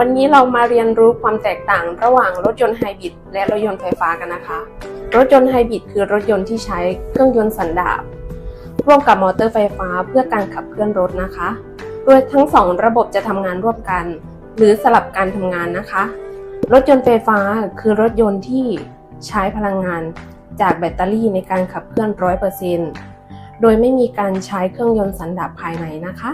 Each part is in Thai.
วันนี้เรามาเรียนรู้ความแตกต่างระหว่างรถยนต์ไฮบริดและรถยนต์ไฟฟ้ากันนะคะ รถยนต์ไฮบริดคือรถยนต์ที่ใช้เครื่องยนต์สันดาปร่วมกับมอเตอร์ไฟฟ้าเพื่อการขับเคลื่อนรถนะคะ โดยทั้งสองระบบจะทำงานร่วมกัน หรือสลับการทำงานนะคะ รถยนต์ไฟฟ้าคือรถยนต์ที่ใช้พลังงานจากแบตเตอรี่ในการขับเคลื่อน 100%โดยไม่มีการใช้เครื่องยนต์สันดาปภายในนะคะ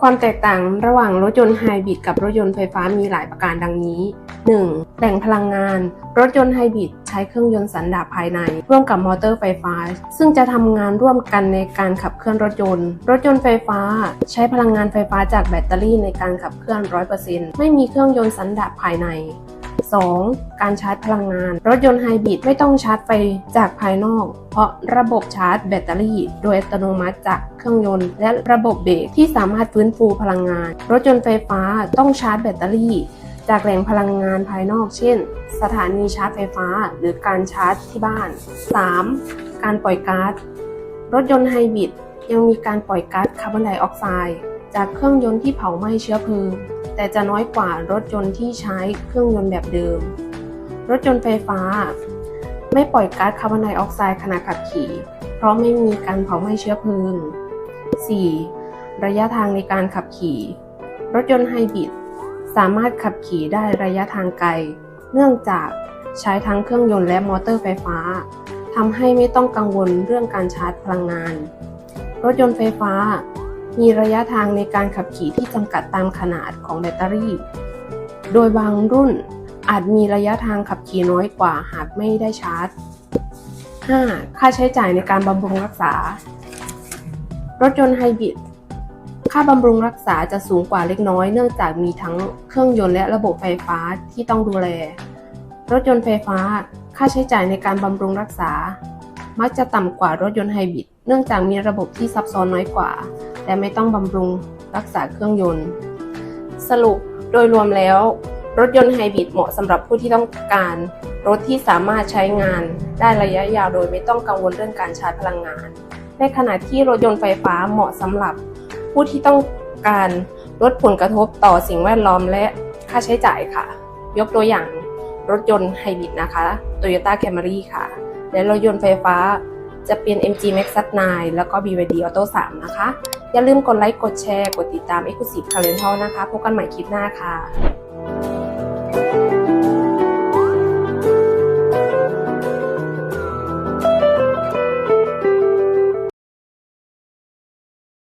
ความแตกต่างระหว่างรถยนต์ไฮบริดกับรถยนต์ไฟฟ้ามีหลายประการดังนี้ 1. แหล่งพลังงาน รถยนต์ไฮบริดใช้เครื่องยนต์สันดาปภายใน ร่วมกับมอเตอร์ไฟฟ้า ซึ่งจะทำงานร่วมกันในการขับเคลื่อนรถยนต์ รถยนต์ไฟฟ้า ใช้พลังงานไฟฟ้าจากแบตเตอรี่ในการขับเคลื่อน 100%ไม่มีเครื่องยนต์สันดาปภายใน 2. การชาร์จพลังงาน รถยนต์ไฮบริดไม่ต้องชาร์จไฟจากภายนอก เพราะระบบชาร์จแบตเตอรี่ โดยอัตโนมัติจากเครื่องยนต์ และระบบเบรกที่สามารถฟื้นฟูพลังงาน รถยนต์ไฟฟ้าต้องชาร์จแบตเตอรี่ จากแหล่งพลังงานภายนอก เช่น สถานีชาร์จไฟฟ้า หรือการชาร์จที่บ้าน 3. การปล่อยก๊าซรถยนต์ไฮบริดยังมีการปล่อยก๊าซคาร์บอนไดออกไซด์จากเครื่องยนต์ที่เผาไหม้เชื้อเพลิง แต่จะน้อยกว่ารถยนต์ที่ใช้เครื่องยนต์แบบเดิม รถยนต์ไฟฟ้า ไม่ปล่อยก๊าซคาร์บอนไดออกไซด์ขณะขับขี่ เพราะไม่มีการเผาไหม้เชื้อเพลิง 4. ระยะทางในการขับขี่ รถยนต์ไฮบริดสามารถขับขี่ได้ระยะทางไกล เนื่องจากใช้ทั้งเครื่องยนต์และมอเตอร์ไฟฟ้าทำให้ไม่ต้องกังวลเรื่องการชาร์จพลังงาน รถยนต์ไฟฟ้า มีระยะทางในการขับขี่ที่จำกัดตามขนาดของแบตเตอรี่ โดยบางรุ่นอาจมีระยะทางขับขี่น้อยกว่าหากไม่ได้ชาร์จ 5. ค่าใช้จ่ายในการบำรุงรักษา รถยนต์ไฮบริด ค่าบำรุงรักษาจะสูงกว่าเล็กน้อย เนื่องจากมีทั้งเครื่องยนต์และระบบไฟฟ้าที่ต้องดูแล รถยนต์ไฟฟ้า ค่าใช้จ่ายในการบำรุงรักษา มักจะต่ำกว่ารถยนต์ไฮบริด เนื่องจากมีระบบที่ซับซ้อนน้อยกว่า และไม่ต้องบำรุงรักษาเครื่องยนต์ สรุปโดยรวมแล้ว รถยนต์ไฮบริดเหมาะสำหรับผู้ที่ต้องการ รถที่สามารถใช้งานได้ระยะยาวโดยไม่ต้องกังวลเรื่องการชาร์จพลังงาน ในขณะที่รถยนต์ไฟฟ้าเหมาะสำหรับ ผู้ที่ต้องการลดผลกระทบต่อสิ่งแวดล้อมและค่าใช้จ่ายค่ะ ยกตัวอย่างรถยนต์ไฮบริดนะคะ Toyota Camry ค่ะ และรถยนต์ไฟฟ้าจะเป็น MG Max 9แล้วก็ BYD Auto 3 นะคะ อย่าลืมกดไลค์ กดแชร์ กดติดตาม Exclusive c a l e n t a นะคะ พบกันใหม่คลิปหน้าค่ะ